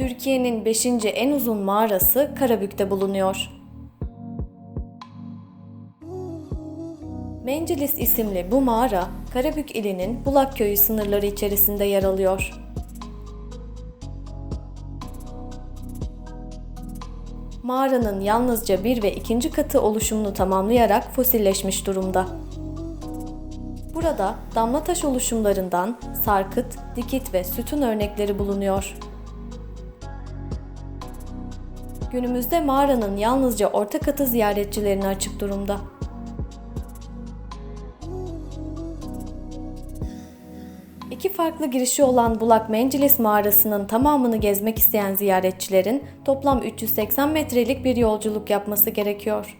Türkiye'nin 5. en uzun mağarası Karabük'te bulunuyor. Mencilis isimli bu mağara, Karabük ilinin Bulak köyü sınırları içerisinde yer alıyor. Mağaranın yalnızca bir ve ikinci katı oluşumunu tamamlayarak fosilleşmiş durumda. Burada damla taş oluşumlarından sarkıt, dikit ve sütun örnekleri bulunuyor. Günümüzde mağaranın yalnızca orta katı ziyaretçilerine açık durumda. İki farklı girişi olan Bulak Mencilis mağarasının tamamını gezmek isteyen ziyaretçilerin toplam 380 metrelik bir yolculuk yapması gerekiyor.